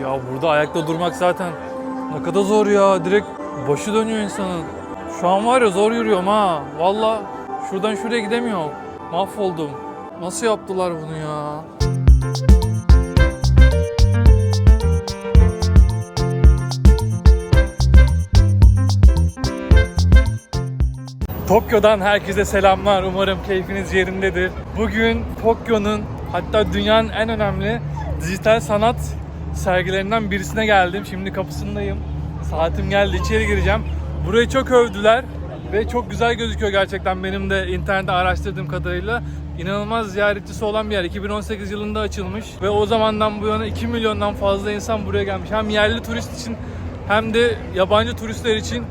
Ya burada ayakta durmak zaten ne kadar zor ya. Direkt başı dönüyor insanın. Şu an var ya zor yürüyorum ha. Valla şuradan şuraya gidemiyorum. Mahvoldum. Nasıl yaptılar bunu ya? Tokyo'dan herkese selamlar. Umarım keyfiniz yerindedir. Bugün Tokyo'nun hatta dünyanın en önemli dijital sanat sergilerinden birisine geldim. Şimdi kapısındayım. Saatim geldi. içeri gireceğim. Burayı çok övdüler ve çok güzel gözüküyor gerçekten benim de internette araştırdığım kadarıyla. İnanılmaz ziyaretçisi olan bir yer. 2018 yılında açılmış ve o zamandan bu yana 2 milyondan fazla insan buraya gelmiş. Hem yerli turist için hem de yabancı turistler için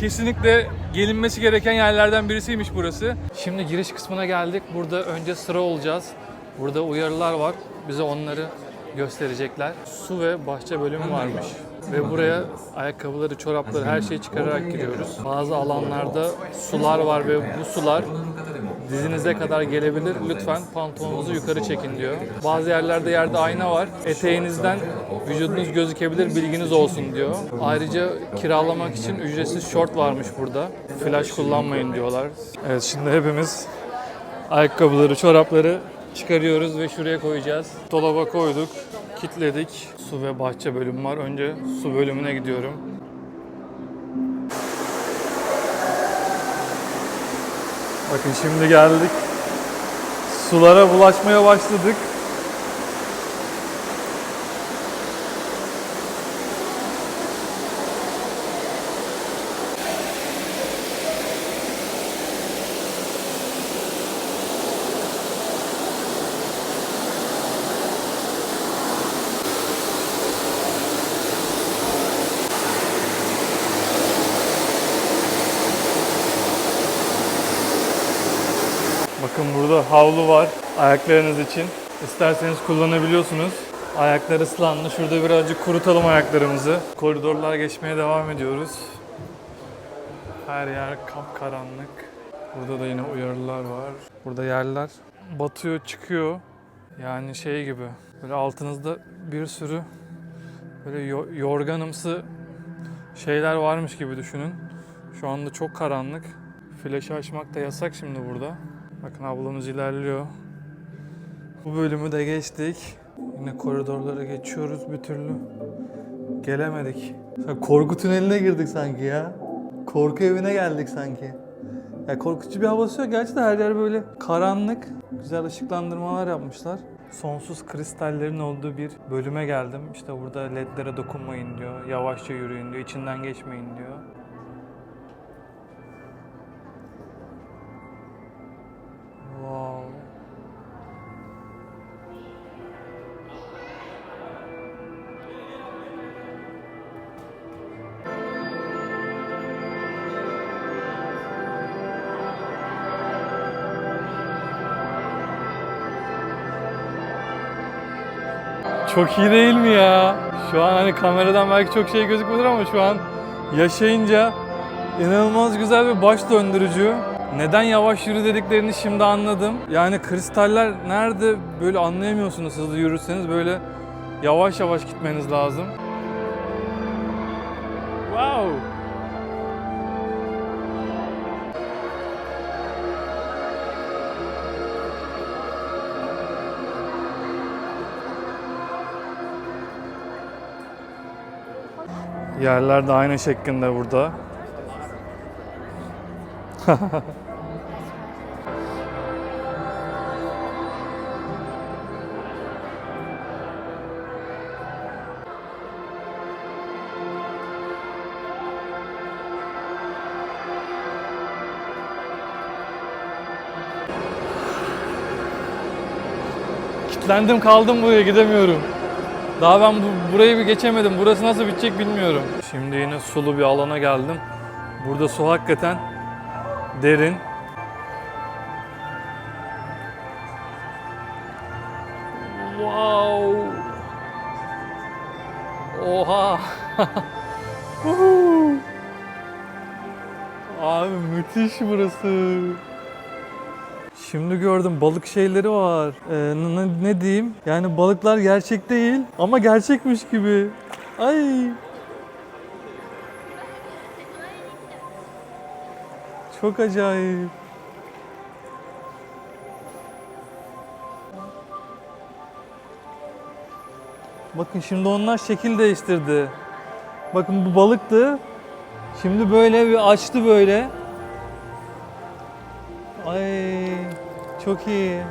Kesinlikle gelinmesi gereken yerlerden birisiymiş burası. Şimdi giriş kısmına geldik. Burada önce sıra olacağız. Burada uyarılar var. Bize onları gösterecekler. Su ve bahçe bölümü varmış. Ve buraya ayakkabıları, çorapları, her şeyi çıkararak giriyoruz. Bazı alanlarda sular var ve bu sular dizinize kadar gelebilir. Lütfen pantolonunuzu yukarı çekin diyor. Bazı yerlerde yerde ayna var. Eteğinizden vücudunuz gözükebilir bilginiz olsun diyor. Ayrıca kiralamak için ücretsiz şort varmış burada. Flash kullanmayın diyorlar. Evet şimdi hepimiz ayakkabıları, çorapları çıkarıyoruz ve şuraya koyacağız. Dolaba koyduk, kilitledik. Su ve bahçe bölümü var. Önce su bölümüne gidiyorum. Bakın şimdi geldik. Sulara bulaşmaya başladık. Bakın burada havlu var ayaklarınız için. İsterseniz kullanabiliyorsunuz. Ayaklar ıslandı. Şurada birazcık kurutalım ayaklarımızı. Koridorlar geçmeye devam ediyoruz. Her yer kapkaranlık. Burada da yine uyarılar var. Burada yerler batıyor, çıkıyor. Yani şey gibi. Böyle altınızda bir sürü böyle yo- yorganımsı şeyler varmış gibi düşünün. Şu anda çok karanlık. Flaşı açmak da yasak şimdi burada. Bakın ablamız ilerliyor. Bu bölümü de geçtik. Yine koridorlara geçiyoruz bir türlü. Gelemedik. Korku tüneline girdik sanki ya. Korku evine geldik sanki. Ya korkutucu bir havası yok. Gerçi de her yer böyle karanlık. Güzel ışıklandırmalar yapmışlar. Sonsuz kristallerin olduğu bir bölüme geldim. İşte burada ledlere dokunmayın diyor. Yavaşça yürüyün diyor. içinden geçmeyin diyor. Çok iyi değil mi ya? Şu an hani kameradan belki çok şey gözükmüyor ama şu an yaşayınca inanılmaz güzel bir baş döndürücü. Neden yavaş yürü dediklerini şimdi anladım. Yani kristaller nerede böyle anlayamıyorsunuz hızlı yürürseniz böyle yavaş yavaş gitmeniz lazım. Wow! Yerler de aynı şeklinde burada. Kitlendim kaldım buraya gidemiyorum. Daha ben bu, burayı bir geçemedim. Burası nasıl bitecek bilmiyorum. Şimdi yine sulu bir alana geldim. Burada su hakikaten derin. Wow. Oha. Abi müthiş burası. Şimdi gördüm balık şeyleri var. Ee, ne, ne diyeyim? Yani balıklar gerçek değil ama gerçekmiş gibi. Ay. Çok acayip. Bakın şimdi onlar şekil değiştirdi. Bakın bu balıktı. Şimdi böyle bir açtı böyle. Ay çok iyi.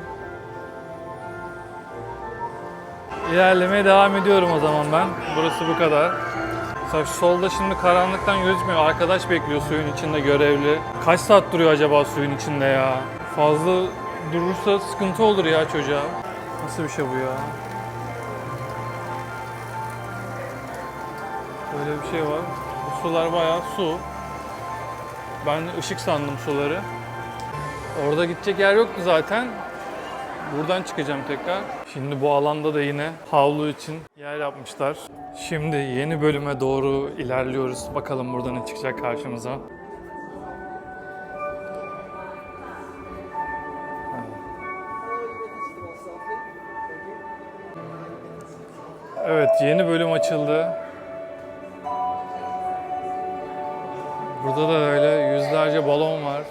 İlerlemeye devam ediyorum o zaman ben. Burası bu kadar. Mesela solda şimdi karanlıktan gözükmüyor. Arkadaş bekliyor suyun içinde görevli. Kaç saat duruyor acaba suyun içinde ya? Fazla durursa sıkıntı olur ya çocuğa. Nasıl bir şey bu ya? Böyle bir şey var. Bu sular bayağı su. Ben ışık sandım suları. Orada gidecek yer yoktu zaten. Buradan çıkacağım tekrar. Şimdi bu alanda da yine havlu için yer yapmışlar. Şimdi yeni bölüme doğru ilerliyoruz. Bakalım burada ne çıkacak karşımıza. Evet yeni bölüm açıldı. Burada da öyle yüzlerce balon var.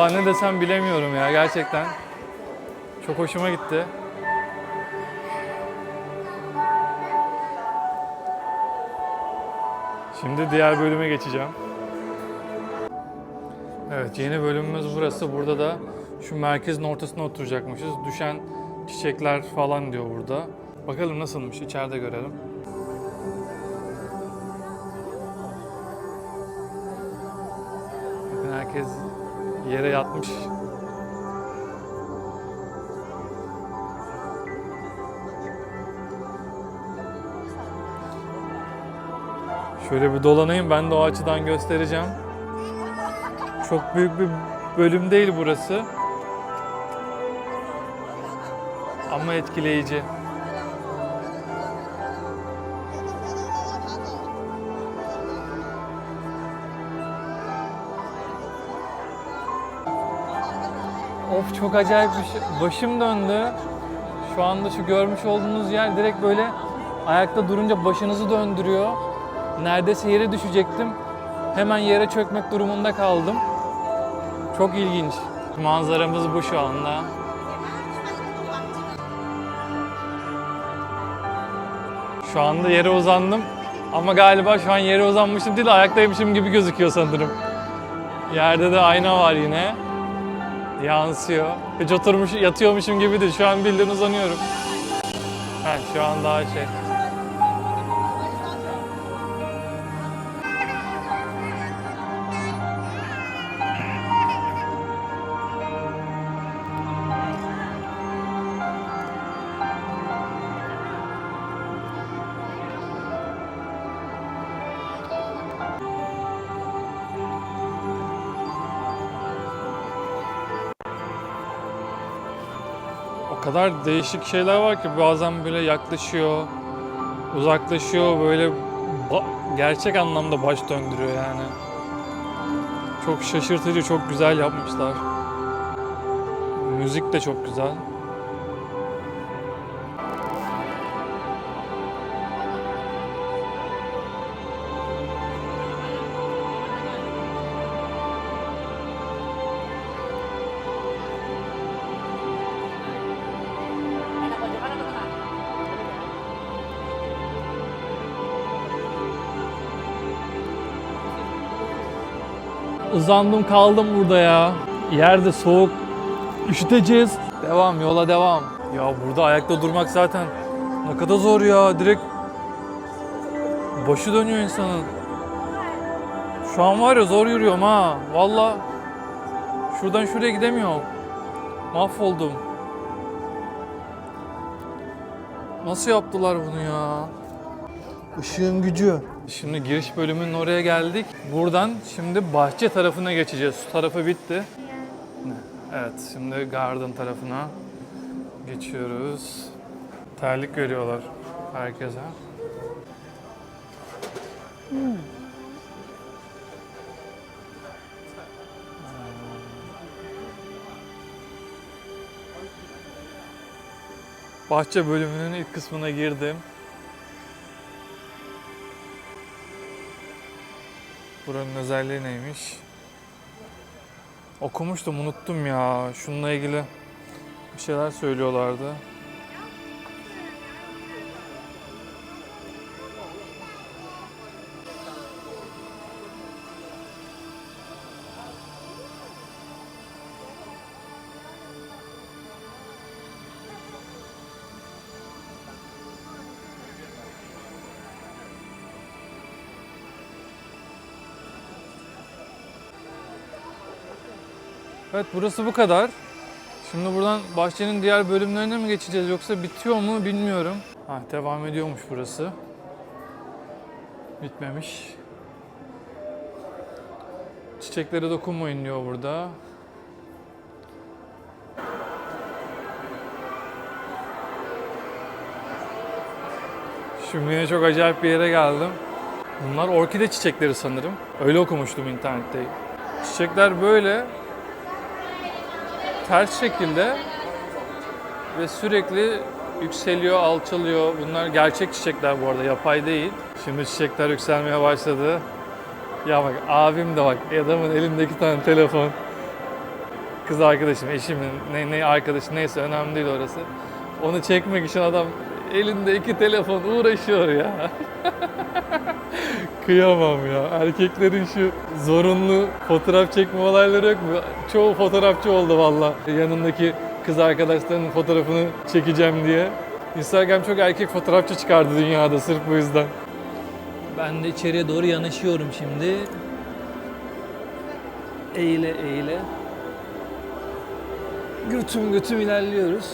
Vallahi ne desem bilemiyorum ya gerçekten. Çok hoşuma gitti. Şimdi diğer bölüme geçeceğim. Evet yeni bölümümüz burası. Burada da şu merkezin ortasına oturacakmışız. Düşen çiçekler falan diyor burada. Bakalım nasılmış içeride görelim. Bakın herkes yere yatmış. Şöyle bir dolanayım ben de o açıdan göstereceğim. Çok büyük bir bölüm değil burası. Ama etkileyici. Çok acayip bir şey. Başım döndü. Şu anda şu görmüş olduğunuz yer direkt böyle ayakta durunca başınızı döndürüyor. Neredeyse yere düşecektim. Hemen yere çökmek durumunda kaldım. Çok ilginç. Manzaramız bu şu anda. Şu anda yere uzandım. Ama galiba şu an yere uzanmışım değil de ayaktaymışım gibi gözüküyor sanırım. Yerde de ayna var yine. Yansıyor. Hiç oturmuş yatıyormuşum gibi değil. Şu an bildiğin uzanıyorum. Ha, şu an daha şey. Kadar değişik şeyler var ki bazen böyle yaklaşıyor, uzaklaşıyor böyle gerçek anlamda baş döndürüyor yani. Çok şaşırtıcı, çok güzel yapmışlar. Müzik de çok güzel. Uzandım kaldım burada ya. Yerde soğuk. Üşüteceğiz. Devam yola devam. Ya burada ayakta durmak zaten ne kadar zor ya. Direkt başı dönüyor insanın. Şu an var ya zor yürüyorum ha. Valla şuradan şuraya gidemiyorum. Mahvoldum. Nasıl yaptılar bunu ya? Işığın gücü. Şimdi giriş bölümünün oraya geldik. Buradan şimdi bahçe tarafına geçeceğiz. Su tarafı bitti. Evet, şimdi garden tarafına geçiyoruz. Terlik veriyorlar herkese. Bahçe bölümünün ilk kısmına girdim. Buranın özelliği neymiş? Okumuştum unuttum ya. Şununla ilgili bir şeyler söylüyorlardı. Evet burası bu kadar. Şimdi buradan bahçenin diğer bölümlerine mi geçeceğiz yoksa bitiyor mu bilmiyorum. Ha, devam ediyormuş burası. Bitmemiş. Çiçeklere dokunmayın diyor burada. Şimdi yine çok acayip bir yere geldim. Bunlar orkide çiçekleri sanırım. Öyle okumuştum internette. Çiçekler böyle ters şekilde ve sürekli yükseliyor, alçalıyor. Bunlar gerçek çiçekler bu arada, yapay değil. Şimdi çiçekler yükselmeye başladı. Ya bak abim de bak adamın elinde iki tane telefon. Kız arkadaşım, eşimin, ne, ne arkadaşı neyse önemli değil orası. Onu çekmek için adam elinde iki telefon uğraşıyor ya. Kıyamam ya. Erkeklerin şu zorunlu fotoğraf çekme olayları yok mu? Çoğu fotoğrafçı oldu valla. Yanındaki kız arkadaşlarının fotoğrafını çekeceğim diye. Instagram çok erkek fotoğrafçı çıkardı dünyada sırf bu yüzden. Ben de içeriye doğru yanaşıyorum şimdi. Eğile eğile. Götüm götüm ilerliyoruz.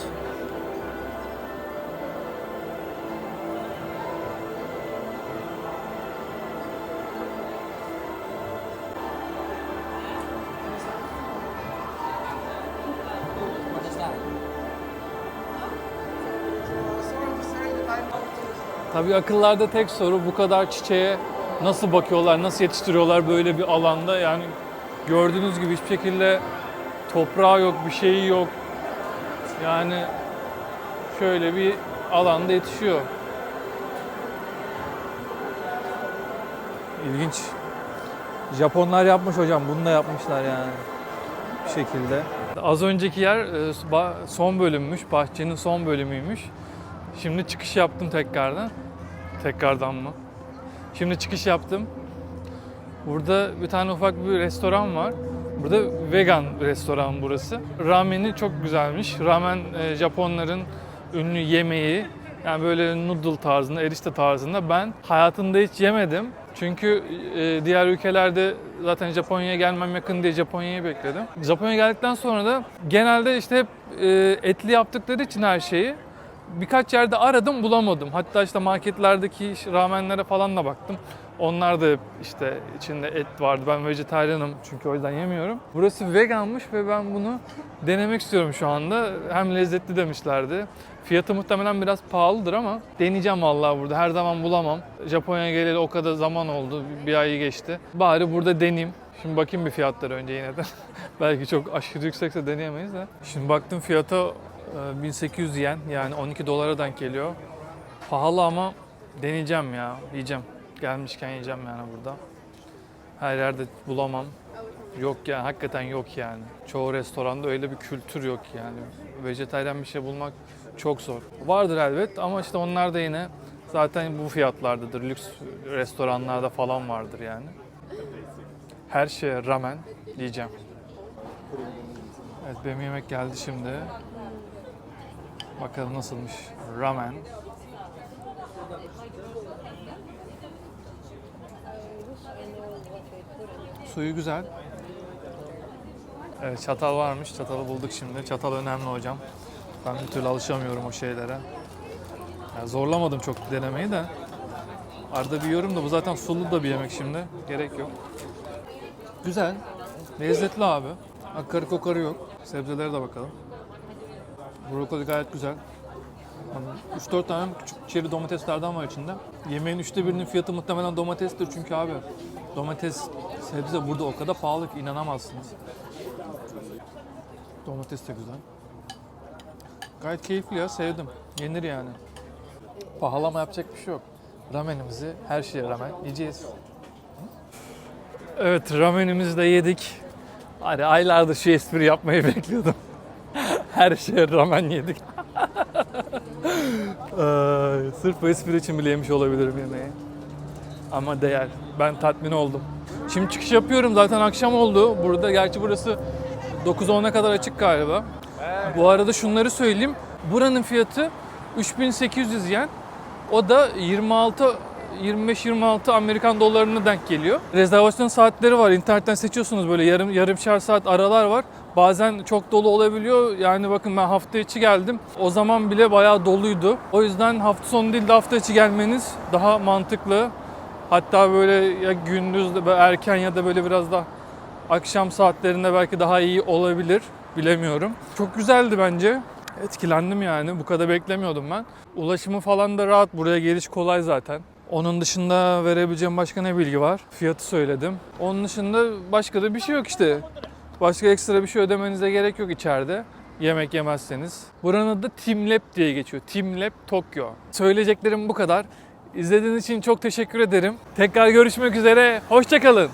Tabii akıllarda tek soru bu kadar çiçeğe nasıl bakıyorlar, nasıl yetiştiriyorlar böyle bir alanda? Yani gördüğünüz gibi hiçbir şekilde toprağı yok, bir şeyi yok. Yani şöyle bir alanda yetişiyor. İlginç. Japonlar yapmış hocam. Bunu da yapmışlar yani. Bir şekilde. Az önceki yer e, son bölümmüş, bahçenin son bölümüymüş. Şimdi çıkış yaptım tekrardan. Tekrardan mı? Şimdi çıkış yaptım. Burada bir tane ufak bir restoran var. Burada vegan restoran burası. Rameni çok güzelmiş. Ramen e, Japonların ünlü yemeği. Yani böyle noodle tarzında, erişte tarzında. Ben hayatımda hiç yemedim. Çünkü e, diğer ülkelerde zaten Japonya'ya gelmem yakın diye Japonya'yı bekledim. Japonya'ya geldikten sonra da genelde işte hep e, etli yaptıkları için her şeyi birkaç yerde aradım bulamadım. Hatta işte marketlerdeki ramenlere falan da baktım. Onlar da işte içinde et vardı. Ben vejetaryenim çünkü o yüzden yemiyorum. Burası veganmış ve ben bunu denemek istiyorum şu anda. Hem lezzetli demişlerdi. Fiyatı muhtemelen biraz pahalıdır ama deneyeceğim vallahi burada. Her zaman bulamam. Japonya'ya geleli o kadar zaman oldu. Bir ayı geçti. Bari burada deneyeyim. Şimdi bakayım bir fiyatları önce yine de. Belki çok aşırı yüksekse deneyemeyiz de. Şimdi baktım fiyata 1800 yen yani 12 dolara denk geliyor. Pahalı ama deneyeceğim ya. Yiyeceğim. Gelmişken yiyeceğim yani burada. Her yerde bulamam. Yok yani hakikaten yok yani. Çoğu restoranda öyle bir kültür yok yani. Vejetaryen bir şey bulmak çok zor. Vardır elbet ama işte onlar da yine zaten bu fiyatlardadır. Lüks restoranlarda falan vardır yani. Her şeye ramen diyeceğim. Evet benim yemek geldi şimdi. Bakalım nasılmış. Ramen. Suyu güzel. Evet çatal varmış. Çatalı bulduk şimdi. Çatal önemli hocam. Ben bir türlü alışamıyorum o şeylere. Ya zorlamadım çok denemeyi de. Arada bir yiyorum da bu zaten sulu da bir yemek şimdi. Gerek yok. Güzel. Lezzetli abi. Akarı kokarı yok. Sebzelere de bakalım. Brokoli gayet güzel. 3-4 tane küçük çeri domateslerden var içinde. Yemeğin üçte birinin fiyatı muhtemelen domatestir çünkü abi domates, sebze burada o kadar pahalı ki inanamazsınız. Domates de güzel. Gayet keyifli ya sevdim. Yenir yani. Pahalı ama yapacak bir şey yok. Ramenimizi her şeye rağmen yiyeceğiz. Evet ramenimizi de yedik. Hani aylardır şu espri yapmayı bekliyordum. Her şeye ramen yedik. Sırf bu espri için bile yemiş olabilirim yemeği. Ama değer. Ben tatmin oldum. Şimdi çıkış yapıyorum zaten akşam oldu. Burada gerçi burası 9-10'a kadar açık galiba. Bu arada şunları söyleyeyim. Buranın fiyatı 3800 yen. O da 26 25-26 Amerikan dolarına denk geliyor. Rezervasyon saatleri var. İnternetten seçiyorsunuz böyle yarım yarımşar saat aralar var. Bazen çok dolu olabiliyor. Yani bakın ben hafta içi geldim. O zaman bile bayağı doluydu. O yüzden hafta sonu değil de hafta içi gelmeniz daha mantıklı. Hatta böyle ya gündüz de erken ya da böyle biraz daha akşam saatlerinde belki daha iyi olabilir. Bilemiyorum. Çok güzeldi bence. Etkilendim yani. Bu kadar beklemiyordum ben. Ulaşımı falan da rahat. Buraya geliş kolay zaten. Onun dışında verebileceğim başka ne bilgi var? Fiyatı söyledim. Onun dışında başka da bir şey yok işte. Başka ekstra bir şey ödemenize gerek yok içeride. Yemek yemezseniz. Buranın adı Team Lab diye geçiyor. Team Lab Tokyo. Söyleyeceklerim bu kadar. İzlediğiniz için çok teşekkür ederim. Tekrar görüşmek üzere. Hoşçakalın.